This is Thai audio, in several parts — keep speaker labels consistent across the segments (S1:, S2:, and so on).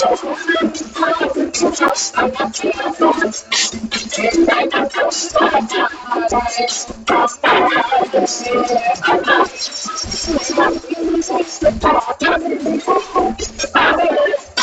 S1: I'm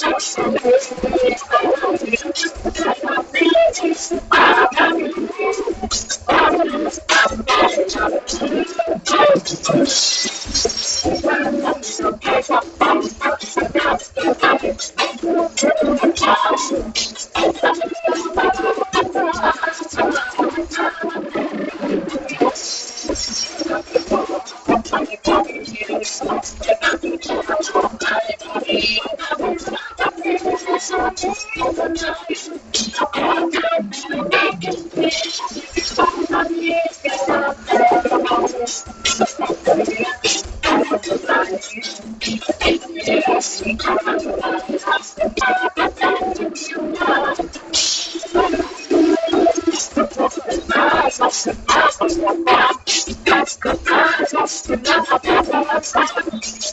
S1: de ação mesmo. Just give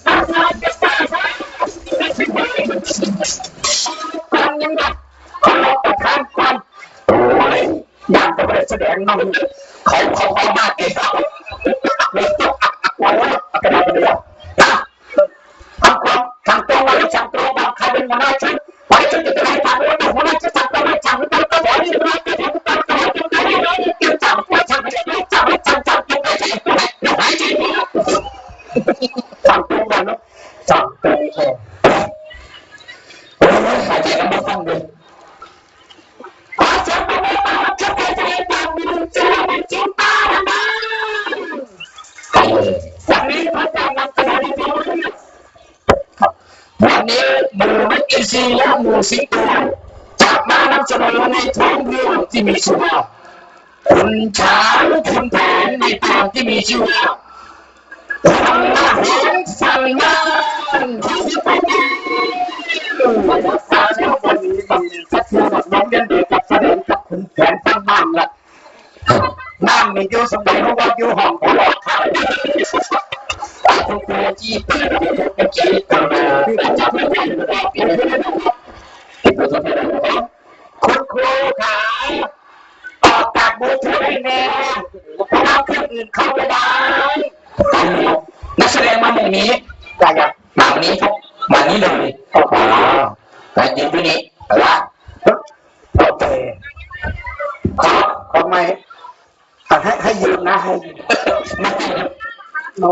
S1: I'm not ในท้องเรื่องที่มีชื่อว่าคุณช้างคุณแผนในทางที่มีชื่อว่าฟังนะเห็นฟังนที่จะไปดีวันนี้สาวเนี่ยวันนี้มีสักเทือกน้องเรียนเด็กกับแสดงกับคุณแผนทั้งบ้านละนั่งมีอยู่สมัยเพราะว่าอยู่ห้องของเราค่ะคุณครูที่เป็นจีบกันมาอาจารย์ไม่ได้คุ คุณครูขาออกจากมือถือให้แน่เพราะว่าเครื่องอื่นเข้าไม่ได้นักแสดงมาหมู่นี้ได้ยังมาวันนี้ครับมานี้เลยโอ้โหแต่ยืนที่นี่ละโอเคขอขอไม่ให้ให้ยืมนะให้ไม่โอ้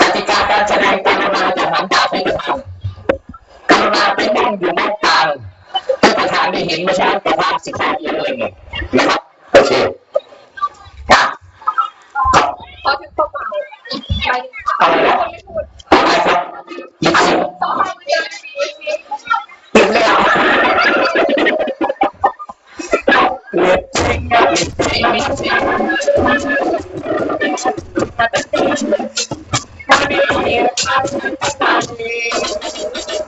S1: กติกาการแสดงการมาจะหันตาไปประธานกรุณาไปนั่งอยู่หน้ากลาง ประธานได้เห็นไม่ใช่ประธานสิบห้าเยอะเลยไงนะครับโอเคครับ
S2: พอถึงเปล่าๆไปค่ะ
S1: อะไรนะ
S2: คนไม่พูด
S1: อะไรครับยิบสิบ
S2: ต่อไปเดียวนะพี่พี่
S1: ตื่นแล้วเลือดจริงอะจริงจริงคุ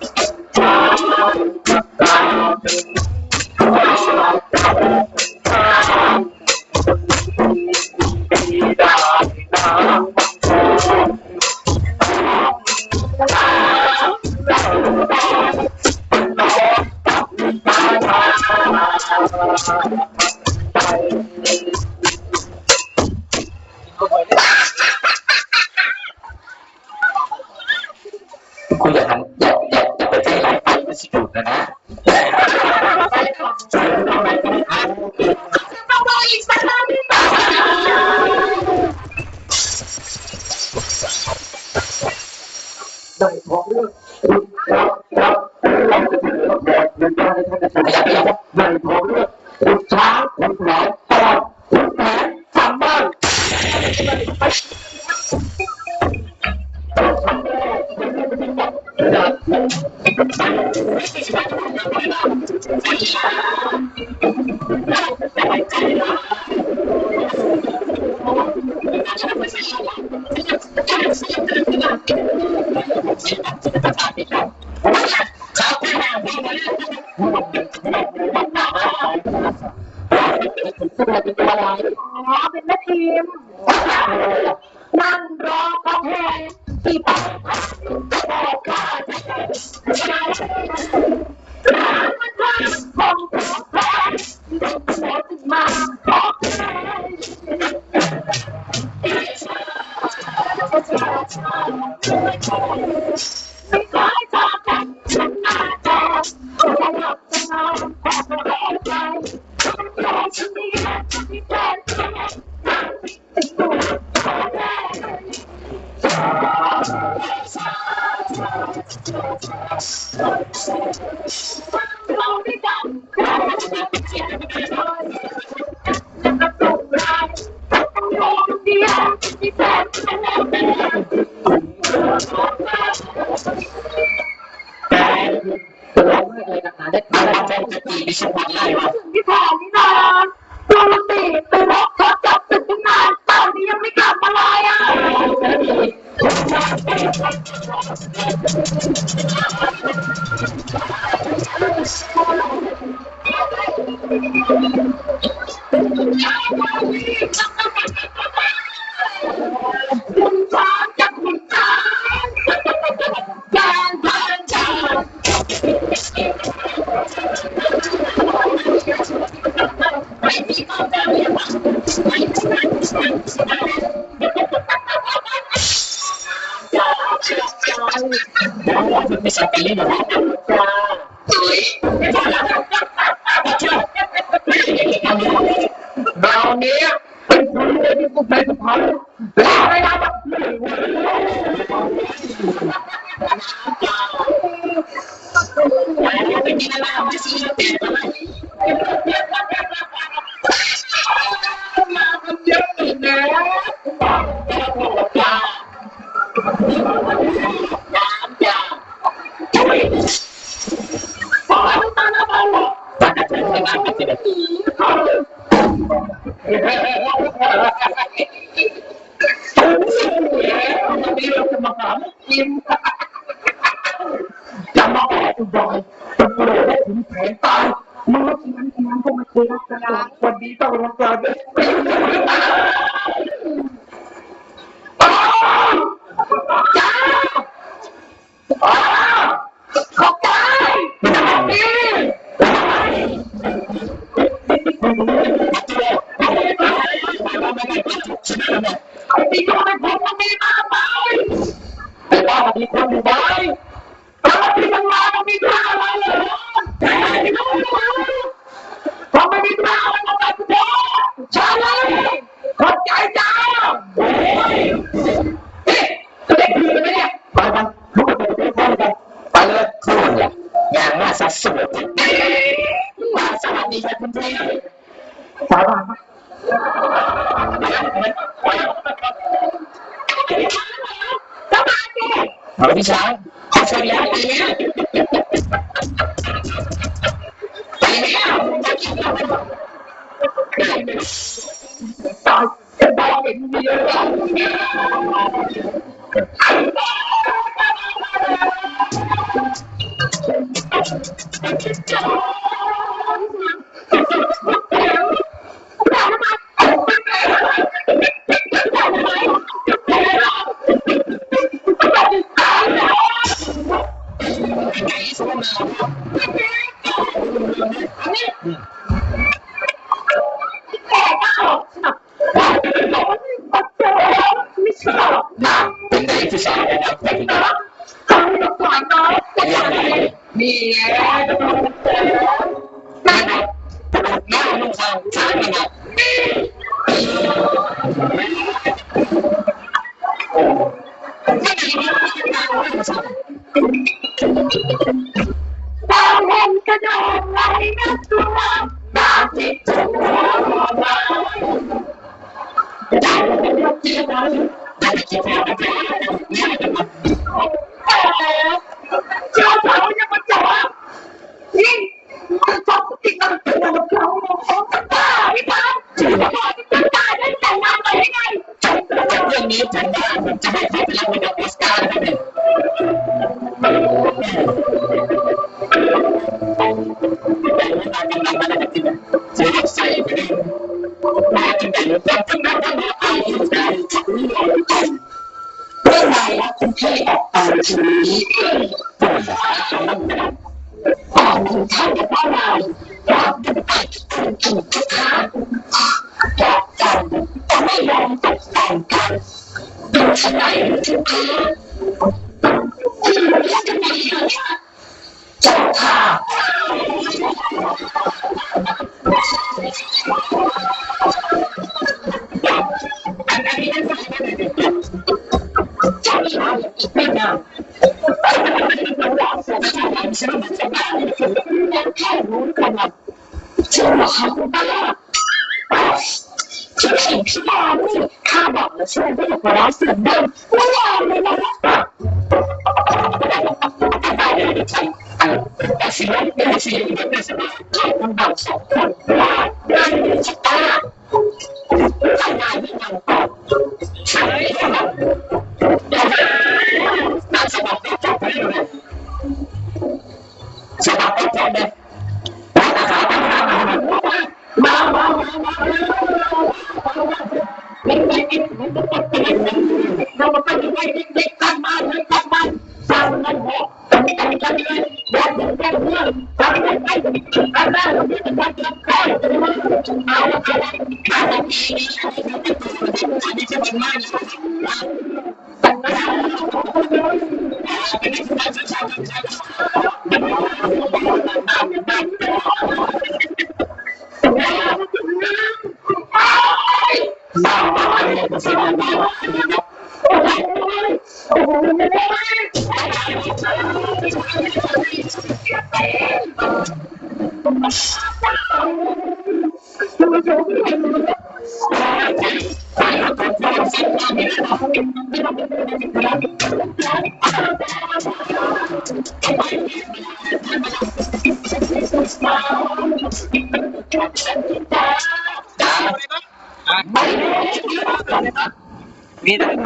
S1: ณ Thank you. ส
S2: วัส
S1: ดีค่ะ
S2: เป็นแม่ทีม Oh, Thank you. vida. ตอนนี้เป็น
S1: คนที่
S2: กูเป็
S1: นพันแล้วไม่ได้แบบไม่ได้ จะมาแอบดอยตำรวจบด้ถึงแผนตายมือที่นั้นที่นั้นก็มาคุยรั
S2: ก
S1: กัน
S2: วันดีต้
S1: องรับ
S2: กัน bị sợ không sao giá đi nhé đi nhé Trời, cái bao định gì đó cintanya akan aman jadi saya nah itu จริงเหรอคะคุณป้าที่เห็นพี่ดานี่ข้าบอกแล้วใช่ไหมว่าอยากมาร้านเสริมดังไม่ยอมเลยนะ
S1: แต่สิ่งนั้นเป็นสิ่งที่
S2: เป็น
S1: สมา
S2: แข่งกัน
S1: เบาสองคนลาเรื่องนี้ชะตาทำงานที่ยังต่อใช้ Tak sebab tidak beriman. Sebab tidak ada. Mama, mama, mama.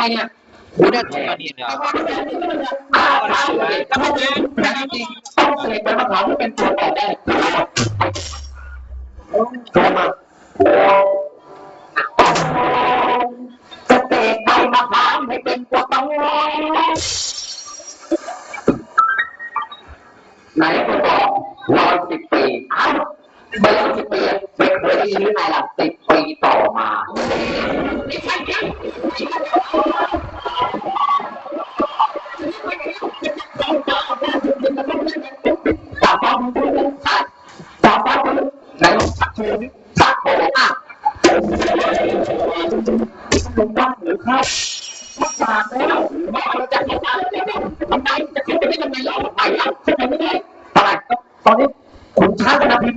S1: I know. ตอนนี้ขุนช้างกับนาพิน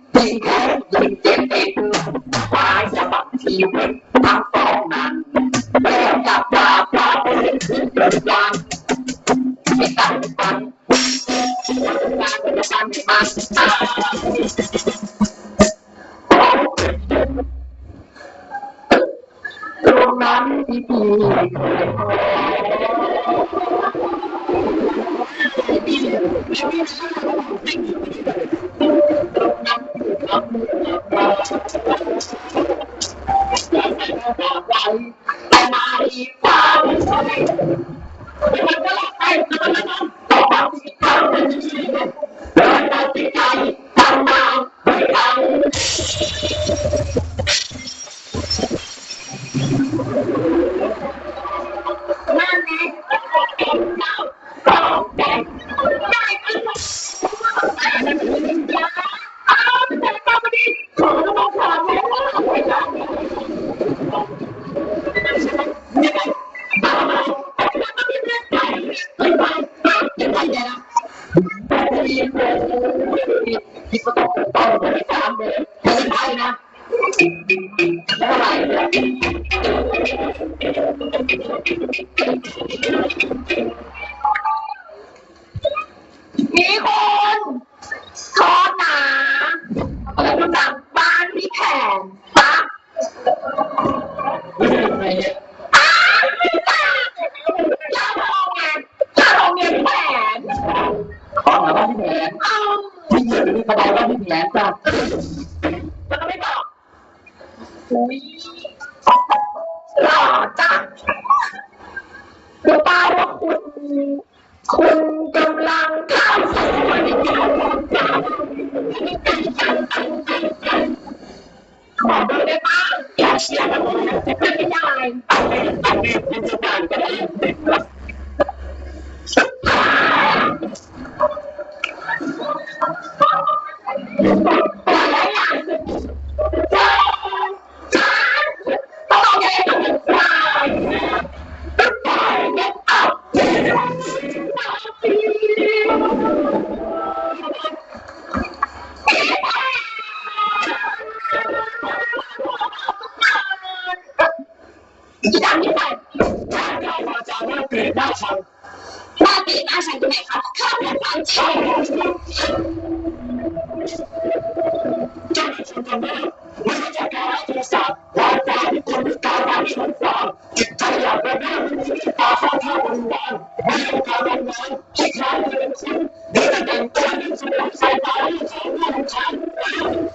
S1: ที่แท้ยินเจ็บเองตายะบัดชีวิตทั้องนั้นแม่จับดาบพระเอกเดินทางไม่ตั้งฟันงานเป็นการไม่มาตา
S2: ตรง
S1: นั้นที่พี่เคย ไงเนี่ย
S2: จ้าทอานจ้าทองเงินแผน
S1: ขหาบ้านที่แผน
S2: ที่เงินายบ้ที่แผน
S1: จ้ะ จิตใจอยากเป็นเรื่องตาเข้าท่าบริวารมีโอกาสลงน้ำที่คล้ายเป็นคนเดินแต่งตัวเล่นสมุนไพรไปที่เขาเรื่องของฉันแล้ว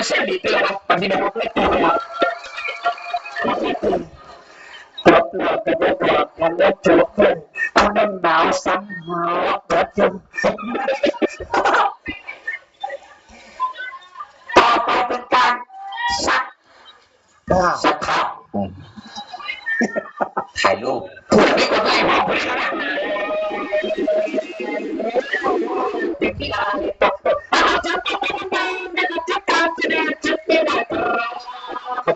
S1: Saya di itu pasti dapat